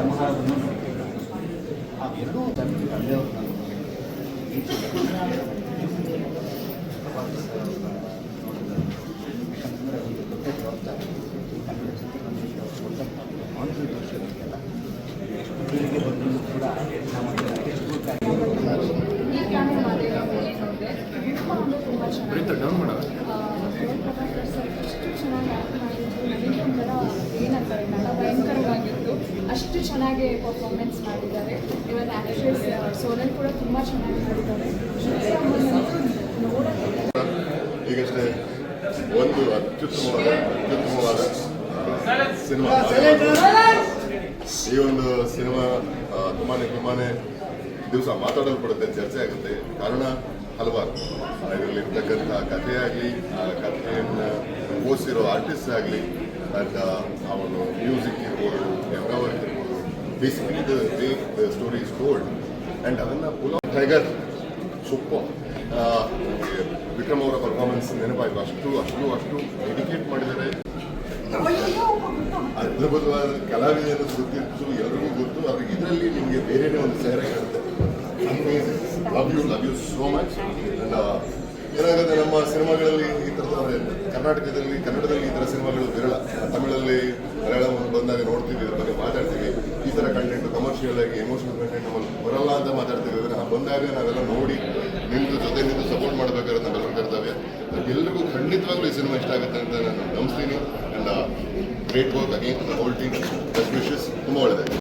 ಸಂಸಾರವನ್ನು ಅವೆರಡೂ ತಂದೆ ತಂದೆಯವರು ಯಾಕಂತಂದರೆ ಒಂದು ದೊಡ್ಡ ಜವಾಬ್ದಾರಿ ಕನ್ನಡ ಚಿತ್ರರಂಗಕ್ಕೆ ದೊಡ್ಡ ಕಾನ್ಸ್ಟಿಟ್ಯೂಷನ್ಗೆಲ್ಲ ಪೀಳಿಗೆ ಬಂದರೂ ಕೂಡ ನಮ್ಮ ಡೌನ್ ಮಾಡೋಣ ಏನಂತಾರೆ ನಟ ಭಯಂಕರವಾಗಿತ್ತು. ಅಷ್ಟು ಚೆನ್ನಾಗಿ ಪರ್ಫಾರ್ಮೆನ್ಸ್ ಮಾಡಿದ್ದಾರೆ. ಇವನ್ ಆ್ಯಕ್ಟ್ರೆಸ್ ಸೋನಲ್ ಕೂಡ ತುಂಬ ಚೆನ್ನಾಗಿ ಮಾಡಿದ್ದಾರೆ. ಈಗಷ್ಟೇ ಒಂದು ಅತ್ಯುತ್ತಮವಾದ ಅತ್ಯುತ್ತಮವಾದ ಸಿನಿಮಾ. ಈ ಒಂದು ಸಿನಿಮಾ ತುಂಬಾ ತುಂಬಾ ದಿವಸ ಮಾತಾಡಲ್ಪಡುತ್ತೆ ಚರ್ಚೆ ಆಗುತ್ತೆ. ಕಾರಣ ಹಲವಾರು. ಇದರಲ್ಲಿರ್ತಕ್ಕಂಥ ಕಥೆ ಆಗಲಿ ಆ ಕಥೆಯನ್ನು ಓದಿಸಿರೋ ಆರ್ಟಿಸ್ಟ್ ಆಗಲಿ ಅಂಡ್ ಅವನು ಮ್ಯೂಸಿಕ್ ಇರ್ಬೋದು ವರ್ಕ್ ಇರ್ಬೋದು basically the way the story is told and ಅದನ್ನು ಪುನಃ ಟೈಗರ್ ಸೂಪರ್ ವಿಕ್ರಮ್ ಅವರ ಪರ್ಫಾರ್ಮೆನ್ಸ್ ನೆನಪಾಯಿತು. ಅಷ್ಟು ಅಷ್ಟು ಅಷ್ಟು ಡೆಡಿಕೇಟ್ ಮಾಡಿದ್ದಾರೆ. ಅದ್ಭುತವಾದ ಕಲಾವಿದರು ಗೊತ್ತಿತ್ತು, ಎಲ್ರಿಗೂ ಗೊತ್ತು. ಅವ್ರಿಗೆ ಇದರಲ್ಲಿ ನಿಮಗೆ ಬೇರೆಯೇ ಒಂದು ಸೇರೆ ಕಾಣುತ್ತೆ love you love you so much ಏನಾಗುತ್ತೆ ನಮ್ಮ ಸಿನಿಮಾಗಳಲ್ಲಿ ಈ ಥರದ ಕರ್ನಾಟಕದಲ್ಲಿ, ಕನ್ನಡದಲ್ಲಿ ಈ ಥರ ಸಿನಿಮಾಗಳು ವಿರಳ. ತಮಿಳಲ್ಲಿ ಮಲಯಾಳಂ ಬಂದಾಗ ನೋಡ್ತೀವಿ, ಇದ್ರ ಬಗ್ಗೆ ಮಾತಾಡ್ತೀವಿ. ಈ ಥರ ಕಂಟೆಂಟ್ ಕಮರ್ಷಿಯಲ್ ಆಗಿ ಎಮೋಷನಲ್ ಕಂಟೆಂಟ್ ನಮ್ಮಲ್ಲಿ ಬರಲ್ಲ ಅಂತ ಮಾತಾಡ್ತೀವಿ. ಅದನ್ನ ಬಂದಾಗ ನಾವೆಲ್ಲ ನೋಡಿ ನಿಮ್ಮದು ಜೊತೆ ನಿಂತು ಸಪೋರ್ಟ್ ಮಾಡಬೇಕಾದ್ರೆ ನಾವೆಲ್ಲರೂ ಕರ್ತವ್ಯ ಎಲ್ರಿಗೂ ಖಂಡಿತವಾಗ್ಲೂ ಈ ಸಿನಿಮಾ ಇಷ್ಟ ಆಗುತ್ತೆ ಅಂತ ನಾನು ನಂಬಿಸ್ತೀನಿ and great work again whole team best wishes ತುಂಬ ಒಳ್ಳೆಯದಾಗಿದೆ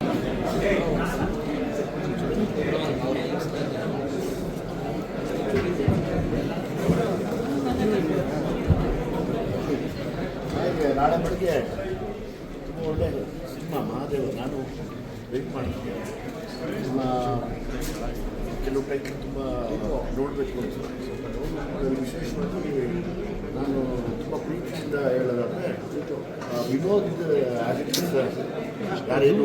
ಹಾಗೆ ನಾಳೆ ಬೆಳಗ್ಗೆ ತುಂಬ ಒಳ್ಳೆಯ ಸಿನಿಮಾ, ಮಹಾದೇವ, ನಾನು ವೆಯ್ಟ್ ಮಾಡ್ತೀನಿ. ನಿಮ್ಮ ಕೆಲವು ಟೈಮ್ ತುಂಬ ನೋಡಬೇಕು ಅನಿಸುತ್ತೆ ವಿಶೇಷವಾಗಿ ನಾನು ತುಂಬ ಪ್ರೀತಿಯಿಂದ ಹೇಳೋದಾದರೆ ವಿನೋದ ಆ್ಯಕ್ಟಿಂಗ್ ಯಾರೇನು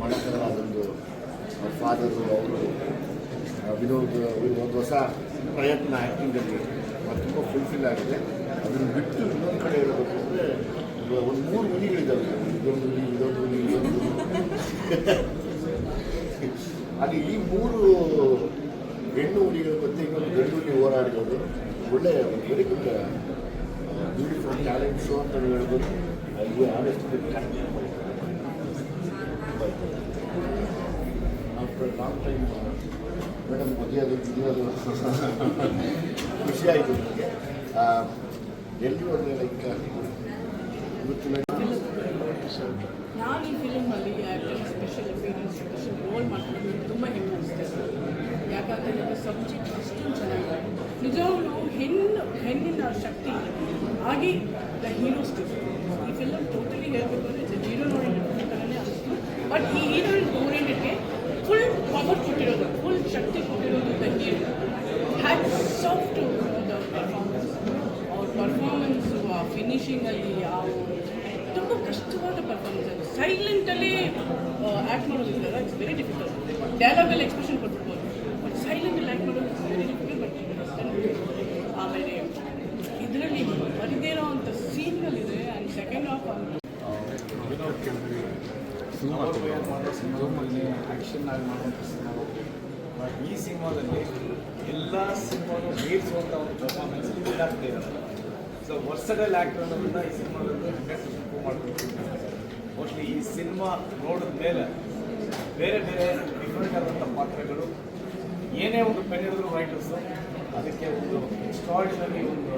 ಮಾಡೋಕ್ಕಾಗಲ್ಲ ಅದೊಂದು ಫಾದರು ಅವರು ವಿನೋದ್ ಒಂದು ಹೊಸ ಪ್ರಯತ್ನ ಆ್ಯಕ್ಟಿಂಗಲ್ಲಿ ತುಂಬ ಫುಲ್ಫಿಲ್ ಆಗಿದೆ. ಅದನ್ನು ಬಿಟ್ಟು ಇನ್ನೊಂದು ಕಡೆ ಹೇಳಬೇಕು ಅಂದರೆ ಒಂದು ಮೂರು ಹುಲಿಗಳಿದ್ದಾವೆ ಇದೊಂದು ಹುಲಿ ಇದೊಂದು ಹುಲಿ ಇದೊಂದು ಹುಲಿ ಹಾಗೆ ಈ ಮೂರು ಹೆಣ್ಣು ಹುಲಿಗಳ ಮಧ್ಯೆ ಇನ್ನೊಂದು ಗಂಡು ಹುಲಿ ಹೋರಾಡಿರೋದು ಒಳ್ಳೆ very good beautiful talent show ಅಂತ ಹೇಳ್ಬೋದು ಇದು honest after long time madam ಮದುವೆದು ಇದಿರೋದು ಖುಷಿ ಆಯಿತು ನನಗೆ ಎಲ್ಲರೂ ಒಂದು ಲೈಕ್ ಇವತ್ತು ನಾನು ಈ ಫಿಲಿಮಲ್ಲಿ actor special appearance special role ಮಾಡ್ಕೊಂಡು ತುಂಬ ಹೆಮ್ಮೆ ಅನಿಸ್ತದೆ ಯಾಕಂದರೆ ನನ್ನ ಸಬ್ಜೆಕ್ಟ್ ಅಷ್ಟೊಂದು ಚೆನ್ನಾಗಿದೆ ನಿಜವಾಗ್ಲೂ ಹೆಣ್ಣು, ಹೆಣ್ಣಿನ ಶಕ್ತಿ ಆಗಿ ದ ಹೀರೋಸ್ ಈ ಫಿಲಮ್ ಟೋಟಲಿ ಹೇಳಬೇಕು ಅಂದರೆ ಹೀರೋ ಓರಿಯೆಂಟೆಡ್ ಥರನೇ ಅನಿಸ್ತು ಬಟ್ ಈ ಹೀರೋಯಿನ್ ಓರಿಯೆಂಟೆಡ್ಗೆ ಫುಲ್ ಪವರ್ ಕೊಟ್ಟಿರೋದು ಫುಲ್ ಶಕ್ತಿ ಕೊಟ್ಟಿರೋದು the hero had soft the performance ಅವ್ರ ಪರ್ಫಾರ್ಮೆನ್ಸು ಯಾವ ತುಂಬ ಕಷ್ಟವಾದ ಪರ್ಫಾರ್ಮೆನ್ಸ್ ಸೈಲೆಂಟಲ್ಲಿ ಆ್ಯಕ್ಟ್ ಮಾಡೋದಿಲ್ಲ ಇಟ್ಸ್ ವೆರಿ ಡಿಫಿಕಲ್ಟ್ ಡೈಲಾಗಲ್ಲಿ ಎಕ್ಸ್ಪ್ರೆಷನ್ ಕೊಟ್ಬಿಡ್ಬೋದು. ಬಟ್ ಸೈಲೆಂಟಲ್ಲಿ ಆ್ಯಕ್ಟ್ ಮಾಡೋದು ಇಟ್ಸ್ ವೆರಿ ಡಿಫಿಕಲ್ಟ್ ಬಟ್ ಆಮೇಲೆ, ಇದರಲ್ಲಿ ಬರಿದಿರೋ ಅಂಥ ಸೀನ್ಗಳಿದೆ ಆ್ಯಂಡ್ ಸೆಕೆಂಡ್ ಹಾಫ್ ಸಿನಿಮಾದಲ್ಲಿ ಆ್ಯಕ್ಷನ್ ಆಗಿ ಮಾಡುವಂಥ ಸಿನಿಮಾ. ಬಟ್ ಈ ಸಿನಿಮಾದಲ್ಲಿ ಎಲ್ಲ ಸಿನಿಮಾನು ಮೀರಿಸುವಂಥ ಒಂದು ಪರ್ಫಾರ್ಮೆನ್ಸ್ ಇದಾಗ್ತಾ ಇದ್ದಾರೆ ಸೊ ವರ್ಸಡಲ್ ಆ್ಯಕ್ಟರ್ ಅನ್ನೋದನ್ನ ಈ ಸಿನಿಮಾದಲ್ಲಿ ಪ್ರೂವ್ ಮಾಡ್ಕೊಳ್ತೀನಿ. ಮೋಸ್ಟ್ಲಿ ಈ ಸಿನಿಮಾ ನೋಡಿದ ಮೇಲೆ ಬೇರೆ ಬೇರೆ ಡಿಫ್ರೆಂಟ್ ಆದಂಥ ಪಾತ್ರಗಳು, ಏನೇ ಒಂದು ಪೆನ್ ಹಿಡಿದ್ರು ರೈಟರ್ಸು ಅದಕ್ಕೆ ಒಂದು ಎಕ್ಸ್ಟ್ರಾಡಿನರಿ ಒಂದು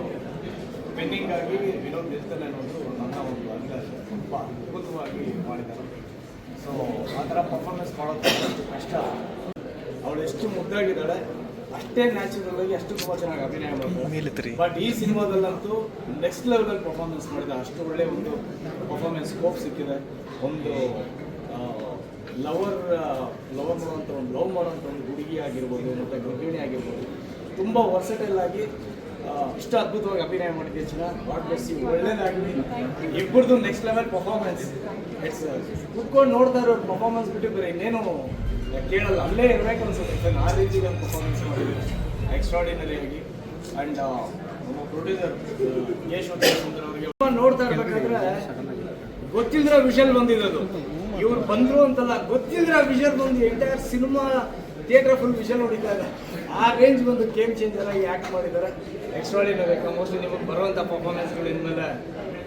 ಪೆನ್ನಿಂಗ್ ಆಗಿ ವಿನೋದ್ ನಿರ್ತಾನೆ ಅನ್ನೋದು ನನ್ನ ಒಂದು ಅಂದಾಜು. ತುಂಬ ಅದ್ಭುತವಾಗಿ ಮಾಡಿದ್ದಾರೆ. ಸೊ ಆ ಥರ ಪರ್ಫಾರ್ಮೆನ್ಸ್ ಮಾಡೋದು ಕಷ್ಟ ಅವಳು ಎಷ್ಟು ಮುದ್ದಾಗಿದ್ದಾಳೆ ಅಷ್ಟೇ ನ್ಯಾಚುರಲ್ ಆಗಿ ಅಷ್ಟು ತುಂಬ ಚೆನ್ನಾಗಿ ಅಭಿನಯ ಮಾಡ್ತಾರೆ. ಬಟ್ ಈ ಸಿನಿಮಾದಲ್ಲಂತೂ ನೆಕ್ಸ್ಟ್ ಲೆವೆಲಲ್ಲಿ ಪರ್ಫಾರ್ಮೆನ್ಸ್ ಮಾಡಿದ ಅಷ್ಟು ಒಳ್ಳೆ ಒಂದು ಪರ್ಫಾರ್ಮೆನ್ಸ್ ಸ್ಕೋಪ್ ಸಿಕ್ಕಿದೆ. ಒಂದು ಲವರ್ ಲವರ್ ಮಾಡುವಂಥ ಒಂದು ಲವ್ ಮಾಡುವಂಥ ಒಂದು ಹುಡುಗಿ ಆಗಿರ್ಬೋದು ಮತ್ತು ಗೃಹಿಣಿ ಆಗಿರ್ಬೋದು. ತುಂಬ ವರ್ಸಟೈಲ್ ಆಗಿ ಇಷ್ಟು ಅದ್ಭುತವಾಗಿ ಅಭಿನಯ ಮಾಡಿದ್ದೆ ಚಿನ್ನ ಗಾಡ್ ಬ್ಲೆಸ್ ಯು ಒಳ್ಳೇದಾಗಲಿ. ಇಬ್ಬರದು ನೆಕ್ಸ್ಟ್ ಲೆವೆಲ್ ಪರ್ಫಾರ್ಮೆನ್ಸ್ ಇಟ್ಸ್ ಕುತ್ಕೊಂಡು ನೋಡ್ತಾ ಇರೋ ಪರ್ಫಾರ್ಮೆನ್ಸ್ ಬಿಟ್ಟು ಬೇರೆ ಇನ್ನೇನು ಕೇಳಲ್ಲ, ಅಲ್ಲೇ ಇರಬೇಕು ಅನ್ಸುತ್ತೆ. ಆ ರೀತಿ ಒಂದು ಪರ್ಫಾರ್ಮೆನ್ಸ್ ಮಾಡಿದ್ರು. ಎಕ್ಸ್ಟ್ರಾಡಿನರಿ ಆಗಿ. ಆ್ಯಂಡ್ ನಮ್ಮ ಪ್ರೊಡ್ಯೂಸರ್ ಸುಂದರ್ ಅವರಿಗೆ ನೋಡ್ತಾ ಇರ್ಬೇಕಾದ್ರೆ ಗೊತ್ತಿದ್ರೆ ವಿಷಲ್ ಬಂದಿರೋದು. ಇವ್ರು ಬಂದ್ರು ಅಂತಲ್ಲ ಗೊತ್ತಿದ್ರೆ ವಿಷಲ್ ಬಂದು entire cinema theatre full whistle ಹೊಡಿತಾರೆ ಆ ರೇಂಜ್ ಬಂದು ಗೇಮ್ ಚೇಂಜರ್ ಆಗಿ ಆ್ಯಕ್ಟ್ ಮಾಡಿದ್ದಾರೆ. ಎಕ್ಸ್ಟ್ರಾಡಿನರಿ ಮೋಸ್ಟ್ಲಿ ನಿಮಗೆ ಬರುವಂಥ ಪರ್ಫಾರ್ಮೆನ್ಸ್ಗಳು ಇನ್ಮೇಲೆ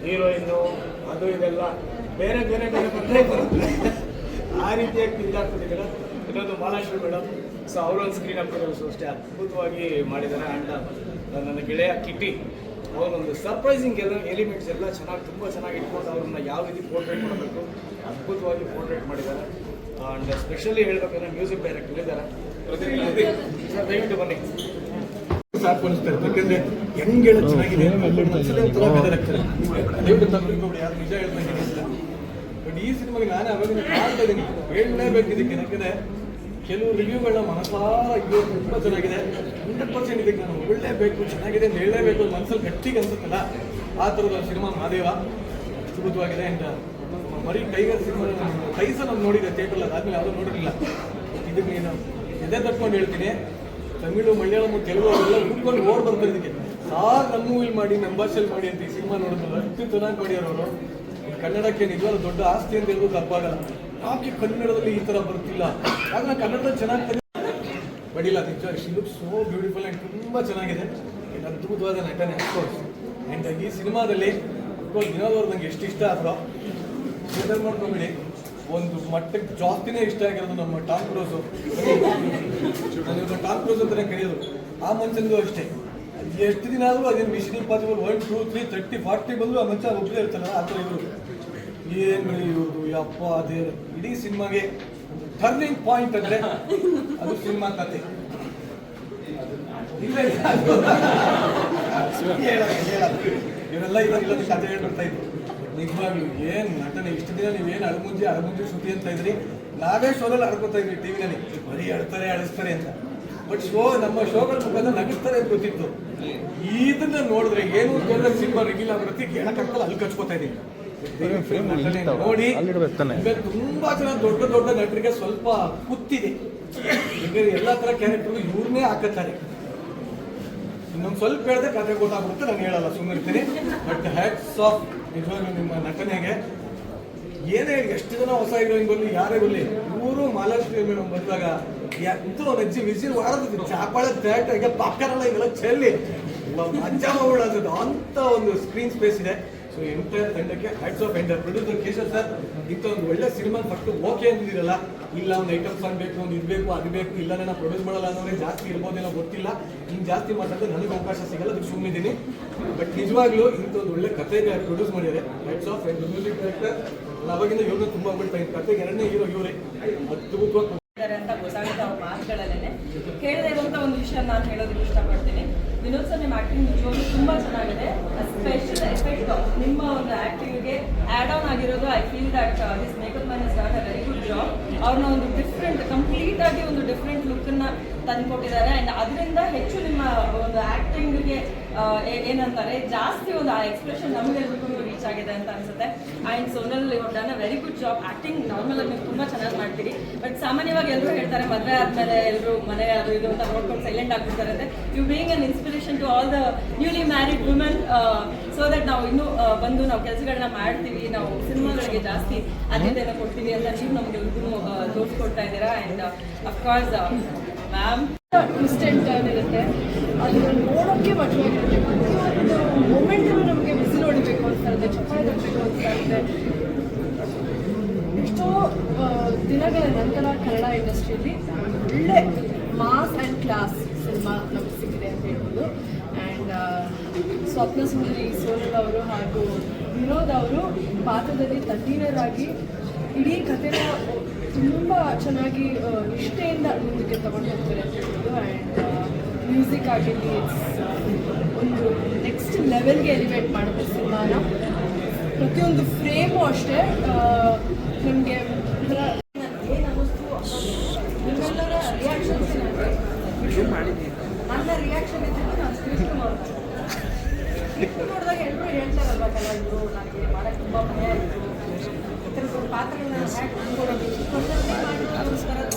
ಹೀರೋಯಿನ್ನು, ಅದು ಇದೆಲ್ಲ ಬೇರೆ ಬೇರೆ ಬೇರೆ ಬಂದರೆ ಬರುತ್ತೆ. ಆ ರೀತಿಯಾಗಿ ತಿಂದಾಕ್ಬಿಟ್ಟಿದ್ದಾರೆ ಇನ್ನೊಂದು ಮಹಾಲಕ್ಷ್ಮಿ ಮೇಡಮ್. ಸೊ ಅವರೊಂದು ಸ್ಕ್ರೀನ್ ಅಪ್ಪಿರೋದು ಅಷ್ಟೇ. ಅದ್ಭುತವಾಗಿ ಮಾಡಿದ್ದಾರೆ ಆ್ಯಂಡ್ ನನ್ನ ಗೆಳೆಯ ಕಿಟ್ಟಿ. ಅವರೊಂದು ಸರ್ಪ್ರೈಸಿಂಗ್ ಎಲ್ಲ ಎಲಿಮೆಂಟ್ಸ್ ಎಲ್ಲ ಚೆನ್ನಾಗಿ, ತುಂಬ ಚೆನ್ನಾಗಿ ಇಟ್ಕೊಂಡು ಅವ್ರನ್ನ ಯಾವ ರೀತಿ ಪೋರ್ಟ್ರೇಟ್ ಮಾಡಬೇಕು, ಅದ್ಭುತವಾಗಿ ಪೋರ್ಟ್ರೇಟ್ ಮಾಡಿದ್ದಾರೆ ಆ್ಯಂಡ್ ಸ್ಪೆಷಲಿ ಹೇಳ್ಬೇಕಂದ್ರೆ ಮ್ಯೂಸಿಕ್ ಡೈರೆಕ್ಟರ್ ಇದ್ದಾರೆ. ಸರ್ ದಯವಿಟ್ಟು ಬನ್ನಿ. ಚೆನ್ನಾಗಿದೆ ಯಾರು ನಿಜ ಬಟ್ ಈ ಸಿನಿಮಾಗೆ ನಾನು ಅವಾಗ ಹೇಳಲೇಬೇಕಿದ್ದಕ್ಕೆ ಯಾಕಂದ್ರೆ ಕೆಲವು ರಿವ್ಯೂಗಳನ್ನ ಮನಸಾರ ಇದು ತುಂಬ ಚೆನ್ನಾಗಿದೆ. ಹಂಡ್ರೆಡ್ ಪರ್ಸೆಂಟ್ ಇದಕ್ಕೆ ನಾನು ಒಳ್ಳೇಬೇಕು, ಚೆನ್ನಾಗಿದೆ ಅಂತ ಹೇಳಲೇಬೇಕು ಮನಸ್ಸಲ್ಲಿ ಗಟ್ಟಿಗೆ ಅನ್ಸುತ್ತಲ್ಲ, ಆ ಥರದ ಸಿನಿಮಾ ಮಹಾದೇವ. ಅದ್ಭುತವಾಗಿದೆ. ಅಂತ ಮರಿ ಟೈಗರ್ ಸಿನಿಮಾ ಟೈಸ ನಾನು ನೋಡಿದೆ ಥಿಯೇಟರ್ ಅದಾದ್ಮೇಲೆ ಯಾವುದೂ ನೋಡಿರಲಿಲ್ಲ. ಇದಕ್ಕೆ ನೀನು ಎದೆ ತಟ್ಕೊಂಡು ಹೇಳ್ತೀನಿ. ತಮಿಳು, ಮಲಯಾಳಂ ತೆಲುಗು ಅವೆಲ್ಲ ಹುಡ್ಕೊಂಡು ಓಡ್ ಬರ್ತಾರೆ ಇದಕ್ಕೆ. ಸಾರ್ ನಮ್ಮ ಮಾಡಿ, ನಮ್ಮ ಭಾಷೆಯಲ್ಲಿ ಮಾಡಿ ಅಂತ ಈ ಸಿನಿಮಾ ನೋಡಿದ್ರಲ್ಲ ಅಷ್ಟು ಚೆನ್ನಾಗಿ ಮಾಡ್ಯಾರ ಅವರು. ಕನ್ನಡಕ್ಕೆ ನಿಜವಾದ ದೊಡ್ಡ ಆಸ್ತಿ ಅಂತ ಹೇಳ್ಬೋದು ತಪ್ಪಾಗಲ್ಲ ಯಾಕೆ ಕನ್ನಡದಲ್ಲಿ ಈ ಥರ ಬರ್ತಿಲ್ಲ. ಯಾಕಂದ್ರೆ ಕನ್ನಡದ ಚೆನ್ನಾಗಿ ಬಡಿಲ್ಲ ನಿಜ she look so beautiful and ತುಂಬ ಚೆನ್ನಾಗಿದೆ. ಅದ್ಭುತವಾದ ನಟನೆ ಅಫ್ಕೋರ್ಸ್ ಆ್ಯಂಡ್ ಈ ಸಿನಿಮಾದಲ್ಲಿ ಅಫ್ಕೋರ್ಸ್ ವಿನೋದ್ ನಂಗೆ ಎಷ್ಟು ಇಷ್ಟ ಆದ್ರೋ ಮಾಡ್ಕೊಂಬಿಡಿ. ಒಂದು ಮಟ್ಟಕ್ಕೆ ಜಾಸ್ತಿನೇ ಇಷ್ಟ ಆಗಿರೋದು ನಮ್ಮ ಟಾಮ್ ಕ್ರೂಸು ನನಗೆ ಟಾಮ್ ಕ್ರೋಸ್ ಅಂತಲೇ ಕರೆಯೋದು ಆ ಮನುಷ್ಯನಿಗೂ ಅಷ್ಟೇ. ಎಷ್ಟು ದಿನ ಆದರೂ ಅದೇನು mission impossible one two three thirty forty ಬಂದರೂ ಆ ಮನುಷ್ಯ ಒಬ್ಬರೇ ಇರ್ತಾರಲ್ಲ ಆ ಥರ ಇವರು. ಏನು ಇವರು ಯಪ್ಪ ಅದೇ ಇಡೀ ಸಿನಿಮಾಗೆ ಟರ್ನಿಂಗ್ ಪಾಯಿಂಟ್ ಅಂದ್ರೆ ಅದು ಸಿನಿಮಾ ಕತೆ. ಇಲ್ಲ. ಇವರೆಲ್ಲ ಇವಾಗ ಇಲ್ಲದ ಕತೆ ಹೇಳ್ಬಿಡ್ತಾ ಇದ್ರು. ನಿಜವಾಗ್ಲು ಏನ್ ನಟನೆ? ಇಷ್ಟು ದಿನ ನೀವೇನು ಅಳಗುಂಜಿ ಅಳಗುಂಜಿ ಸುದ್ದಿ ಅಂತ ಇದ್ರಿ? ನಾವೇ ಶೋದಲ್ಲಿ ಅಳ್ಕೊತಾ ಇದ್ವಿ ಟಿವಿನಲ್ಲಿ ಬರೀ ಅಳ್ತಾರೆ, ಅಳಿಸ್ತಾರೆ ಅಂತ. ಬಟ್ ಶೋ ನಮ್ಮ ಶೋಗಳ ಮುಖಾಂತರ ನಗಿಸ್ತಾರೆ ಅಂತ ಗೊತ್ತಿತ್ತು. ಇದನ್ನ ನೋಡಿದ್ರೆ ಏನು ದೊಡ್ಡ ಸಿನಿಮಾ ರಿಗಿಲ್ಲ ಬರುತ್ತೆ ಕೇಳಕ್ಕಾಗಲ್ಲ ಅಲ್ಲಿ ಕಚ್ಕೋತಾ ಇದೀನಿ ನಟನೆ ನೋಡಿ ತುಂಬಾ ಜನ ದೊಡ್ಡ ದೊಡ್ಡ ನಟರಿಗೆ ಸ್ವಲ್ಪ ಕುತ್ತಿದೆ. ಎಲ್ಲ ಎಲ್ಲಾ ತರ ಕ್ಯಾರೆಕ್ಟರ್ ಇವ್ರನ್ನೇ ಹಾಕುತ್ತಾರೆ. ಇನ್ನೊಂದು ಸ್ವಲ್ಪ ಹೇಳಿದ್ರೆ ಕತೆ ಗೊತ್ತಾಗುತ್ತೆ ನಾನು ಹೇಳಲ್ಲ ಸುಮ್ಮನೆ ಇರ್ತೀನಿ. ಬಟ್ ಹ್ಯಾಟ್ಸ್ ಆಫ್ ನಿಜವಾಗ್ಲೂ ನಿಮ್ಮ ನಟನೆಗೆ ಏನೇ ಎಷ್ಟು ಜನ ಹೊಸ ಹೀರೋಯಿನ್ ಬರಲಿ, ಯಾರೇ ಬರಲಿ, ಇವರು ಮಹಾಲಕ್ಷ್ಮಿ ಮೇಡಮ್ ಬಂದಾಗ ಎಂತೂ ನಜ್ಜಿ ವಿಸಿಲ್ ವಾಡೋದು ಚಾಪಾಳ ದ್ಯಾಟ್ ಈಗ ಪಕ್ಕರಲ್ಲ ಇವೆಲ್ಲ ಚೆಲ್ಲಿ. ಮಜ್ಜಾ ಮಾಡ್ಬಿಡೋದು, ಅಂತ ಒಂದು ಸ್ಕ್ರೀನ್ ಸ್ಪೇಸ್ ಇದೆ. ಸೊ ಎಂಟೈರ್ ತಂಡಕ್ಕೆ hats off and the producer Keshav sir, ಇಂಥ ಒಂದು ಒಳ್ಳೆ ಸಿನಿಮಾ ಫಸ್ಟ್ ಓಕೆ ಅಂದಿದ್ದೀರಲ್ಲ, ಇಲ್ಲ ಒಂದು ಐಟಮ್ ಸಾಂಗ್ ಬೇಕು, ಒಂದು ಇರಬೇಕು ಬೇಕು, ಅದು ಬೇಕು ಇಲ್ಲ ನಾನು ಪ್ರೊಡ್ಯೂಸ್ ಮಾಡಲ್ಲ ಅನ್ನೋದೇ ಜಾಸ್ತಿ ಇರ್ಬೋದೇನೋ ಗೊತ್ತಿಲ್ಲ. ಹಿಂಗೆ ಜಾಸ್ತಿ ಮಾತಾಡಿದ್ರೆ ನನಗೆ ಅವಕಾಶ ಸಿಗಲ್ಲ, ಅದಕ್ಕೆ ಸುಮ್ಮನಿದ್ದೀನಿ ಬಟ್ ನಿಜವಾಗ್ಲೂ ಇಂಥ ಒಂದು ಒಳ್ಳೆ ಕಥೆಗೆ ಪ್ರೊಡ್ಯೂಸ್ ಮಾಡಿದ್ದಾರೆ hats off and the music director ಅವಾಗಿಂದ ಇವ್ರನ್ನ ತುಂಬ ಬಿಡ್ತಾ ಇದ್ದೀನಿ. ಕತೆಗೆ ಎರಡನೇ ಹೀರೋ ಇವರೇ. ಅದ್ಭುತವಾಗಿ ಅಂತ ಗೊತ್ತಾಗುತ್ತೆ ಅವ್ರ ಮಾತುಗಳಲ್ಲೇ ಕೇಳದೆ ಇರುವಂತ ಒಂದು ವಿಷಯ ನಾನು ಹೇಳೋದಕ್ಕೆ ಇಷ್ಟಪಡ್ತೀನಿ. ವಿನೋದ್ ಸರ್, ನಿಮ್ಮ ಆಕ್ಟಿಂಗ್ ನಿಜವಾಗ್ಲೂ ತುಂಬಾ ಚೆನ್ನಾಗಿದೆ ಸ್ಪೆಷಲ್ ಎಫೆಕ್ಟ್ ನಿಮ್ಮ ಒಂದು ಆಡ್ ಆನ್ ಆಗಿರೋದು I feel that this makeup man is that a very good job ಅವ್ರನ್ನ ಒಂದು ಡಿಫ್ರೆಂಟ್ ಕಂಪ್ಲೀಟ್ ಆಗಿ ಒಂದು ಡಿಫ್ರೆಂಟ್ ಲುಕ್ಕನ್ನ ತಂದುಕೊಟ್ಟಿದ್ದಾರೆ. ಆ್ಯಂಡ್ ಅದರಿಂದ ಹೆಚ್ಚು ನಿಮ್ಮ ಒಂದು ಆಕ್ಟಿಂಗ್ಗೆ ಏನಂತಾರೆ, ಜಾಸ್ತಿ ಒಂದು ಆ ಎಕ್ಸ್ಪ್ರೆಷನ್ ನಮಗೆಲ್ರಿಗೂ ಆಗಿದೆ ಅಂತ ಅನ್ಸುತ್ತೆ. And Sonal have done a very good job acting normal ಆಗಿ ತುಂಬ ಚೆನ್ನಾಗಿ ಮಾಡ್ತೀರಿ. ಬಟ್ ಸಾಮಾನ್ಯವಾಗಿ ಎಲ್ಲರೂ ಹೇಳ್ತಾರೆ, ಮದುವೆ ಆದ್ಮೇಲೆ ಎಲ್ಲರೂ ಮನೆ ಅದು ಇದು ಅಂತ ನೋಡ್ಕೊಂಡು ಸೈಲೆಂಟ್ ಆಗ್ಬಿಡ್ತಾರೆ ಅಂತ. You being an inspiration to all the newly married women so that ನಾವು ಇನ್ನೂ ಬಂದು ನಾವು ಕೆಲಸಗಳನ್ನ ಮಾಡ್ತೀವಿ. ನಾವು ಸಿನಿಮಾಗಳಿಗೆ ಜಾಸ್ತಿ ಆದ್ಯತೆಯನ್ನು ಕೊಡ್ತೀವಿ ಅಂತ ನೀವು ನಮಗೆಲ್ರಿಗೂ ತೋರಿಸ್ಕೊಡ್ತಾ ಇದ್ದೀರಾ. ಅಂಡ್ ಅಫ್ಕೋರ್ಸ್ ಮ್ಯಾಮ್ ಟರ್ನ್ ಇರುತ್ತೆ. ಅದನ್ನ ನೋಡೋಕ್ಕೆ ಪ್ರತಿಯೊಂದು ಮೂಮೆಂಟಲ್ಲೂ ನಮಗೆ ಬಿಸಿಲು ಹೊಡಿಬೇಕು ಅನ್ಸ್ತಾ ಇರುತ್ತೆ ಚಪ್ಪಾಳೆ ಇದೆ. ಎಷ್ಟೋ ದಿನಗಳ ನಂತರ ಕನ್ನಡ ಇಂಡಸ್ಟ್ರಿಯಲ್ಲಿ ಒಳ್ಳೆ ಮಾಸ್ ಆ್ಯಂಡ್ ಕ್ಲಾಸ್ ಸಿನಿಮಾ ನಮಗೆ ಸಿಕ್ಕಿದೆ ಅಂತ ಹೇಳ್ಬೋದು. ಆ್ಯಂಡ್ ಸ್ವಪ್ನ ಸುಂದರಿ, ಸೋನಲ್ ಅವರು ಹಾಗೂ ವಿನೋದ್ ಅವರು ಪಾತ್ರದಲ್ಲಿ ತಣ್ಣೀರಾಗಿ ಇಡೀ ಕಥೆನ ತುಂಬ ಚೆನ್ನಾಗಿ ನಿಷ್ಠೆಯಿಂದ ಮುಂದಕ್ಕೆ ತಗೊಂಡು ಹೋಗ್ತಾರೆ ಅಂತ ಹೇಳ್ಬೋದು. ಆ್ಯಂಡ್ ಮ್ಯೂಸಿಕ್ ಆಗಿರಲಿ ಒಂದು ನೆಕ್ಸ್ಟ್ ಲೆವೆಲ್ಗೆ ಎಲಿವೇಟ್ ಮಾಡುತ್ತೆ ಸಿನಿಮಾನ. ಪ್ರತಿಯೊಂದು ಫ್ರೇಮು ಅಷ್ಟೇ ನಮಗೆ ನಿಮ್ಮೆಲ್ಲರ ರಿಯಾಕ್ಷನ್ಸ್ ನನ್ನ ರಿಯಾಕ್ಷನ್ ಇದ್ದಿದ್ದು ನಾನು ಸ್ಕ್ರಿಪ್ಟ್ ಮಾಡ್ತೀನಿ ನೋಡಿದಾಗ ಎಲ್ಲರೂ ಹೇಳ್ತಾರಲ್ವ ಕೆಲವರು ನನಗೆ ಮಾಡೋಕ್ಕೆ ತುಂಬ ಭಯ ಇತ್ತು ಈ ಥರದ ಪಾತ್ರಗಳನ್ನ ಹ್ಯಾಕ್ ಮಾಡ್ಕೊಡೋದು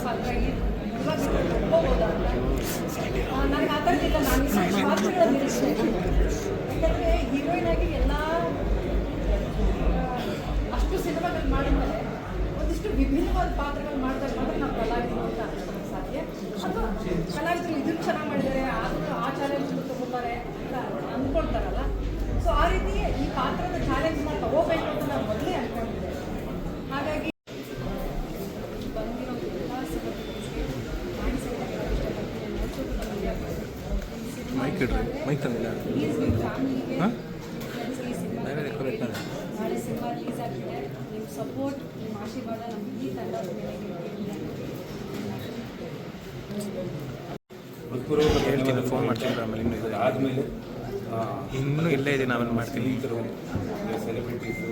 ಪಾತ್ರ ನನಗೆ ಆ ಥರದ್ದಿಲ್ಲ ನಾನು ಯಾಕಂದರೆ ಹೀರೋಯಿನ್ ಆಗಿ ಎಲ್ಲ ಅಷ್ಟು ಸಿನಿಮಾಗಳು ಮಾಡಿದ್ಮೇಲೆ ಒಂದಿಷ್ಟು ವಿಭಿನ್ನವಾದ ಪಾತ್ರಗಳು ಮಾಡಿದಾಗ ಮಾತ್ರ ನಾವು ಕಲಾವಿದರು ಅಂತ ಅನ್ಕೊಳ್ಳೋಕೆ ಸಾಧ್ಯ ಚೆನ್ನಾಗಿ ಮಾಡಿದ್ದಾರೆ ಆದರೂ ಆ ಚಾಲೆಂಜ್ ತಗೋತಾರೆ ಅಂತ ಅಂದ್ಕೊಳ್ತಾರಲ್ಲ ಸೊ ಆ ರೀತಿ ಈ ಪಾತ್ರದ ಚಾಲೆಂಜ್ನ ತಗೋಬೇಕು ಅಂತ ಇಡ್ರಿ. ಮೈಕ್ ತಂದಿಲ್ಲ. ಹಾಂ? ಸಪೋರ್ಟ್ ನಿಮ್ಮ ಆಶೀರ್ವಾದ ಹೇಳ್ತೀನಿ ಫೋನ್ ಮಾಡ್ತೀನಿ ಆಮೇಲೆ ಇನ್ನೂ ಇದೆ ಆದಮೇಲೆ ಇನ್ನೂ ಇಲ್ಲೇ ಇದೆ ಆಮೇಲೆ ಮಾಡ್ತೀನಿ ಸೆಲೆಬ್ರಿಟೀಸು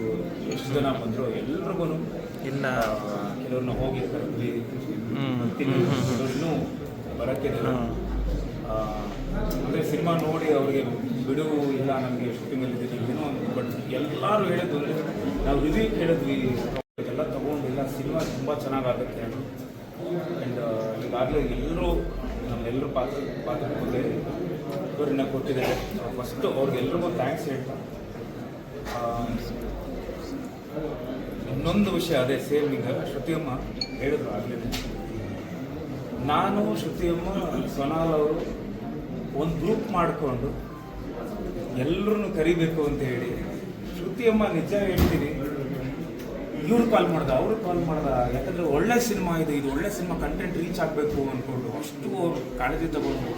ಎಷ್ಟು ಜನ ಬಂದರು ಎಲ್ರಿಗೂ ಇಲ್ಲ. ಕೆಲವ್ರನ್ನ ಹೋಗಿ ಕರೆದ್ವಿ. ಇನ್ನೂ ಬರೋಕ್ಕೆ ಸಿನಿಮಾ ನೋಡಿ ಅವರಿಗೆ ಬಿಡುವು ಇಲ್ಲ, ನಮಗೆ ಶೂಟಿಂಗಲ್ಲಿ ಇದ್ದೀವಿ ಏನೋ ಬಟ್ ಎಲ್ಲರೂ ಹೇಳಿದ್ದು ನಾವು ರಿವ್ಯೂ ಹೇಳಿದ್ವಿ, ಎಲ್ಲ ತೊಗೊಂಡು, ಇಲ್ಲ, ಸಿನಿಮಾ ತುಂಬ ಚೆನ್ನಾಗಾಗುತ್ತೆ ಆ್ಯಂಡ್ ಈಗಾಗಲೇ ಎಲ್ಲರೂ ನಮ್ಮೆಲ್ಲರೂ ಪಾತ್ರ ಪಾತ್ರ ಬಗ್ಗೆ ಇವರನ್ನ ಕೊಟ್ಟಿದ್ದಾರೆ. ಫಸ್ಟು ಅವ್ರಿಗೆಲ್ರಿಗೂ ಥ್ಯಾಂಕ್ಸ್ ಹೇಳ್ತಾ ಇನ್ನೊಂದು ವಿಷಯ ಅದೇ ಸೇಮ್ ಈಗ ಶ್ರುತಿಯಮ್ಮ ಹೇಳಿದ್ರು ಆಗಲೇ ನಾನು ಶ್ರುತಿಯಮ್ಮ, ಸೊನಾಲ್ ಅವರು ಒಂದು ಗ್ರೂಪ್ ಮಾಡಿಕೊಂಡು ಎಲ್ಲರೂ ಕರಿಬೇಕು ಅಂತ ಹೇಳಿ ಶ್ರುತಿಯಮ್ಮ ನಿಜ ಹೇಳ್ತೀನಿ. ಇವ್ರು ಕಾಲ್ ಮಾಡ್ದ, ಅವರು ಕಾಲ್ ಮಾಡ್ದ. ಯಾಕಂದ್ರೆ ಒಳ್ಳೆ ಸಿನಿಮಾ ಇದೆ, ಇದು ಒಳ್ಳೆ ಸಿನಿಮಾ ಕಂಟೆಂಟ್ ರೀಚ್ ಆಗಬೇಕು ಅಂದ್ಕೊಂಡು ಅಷ್ಟು ಕಾಳಜಿ ತಗೊಂಡು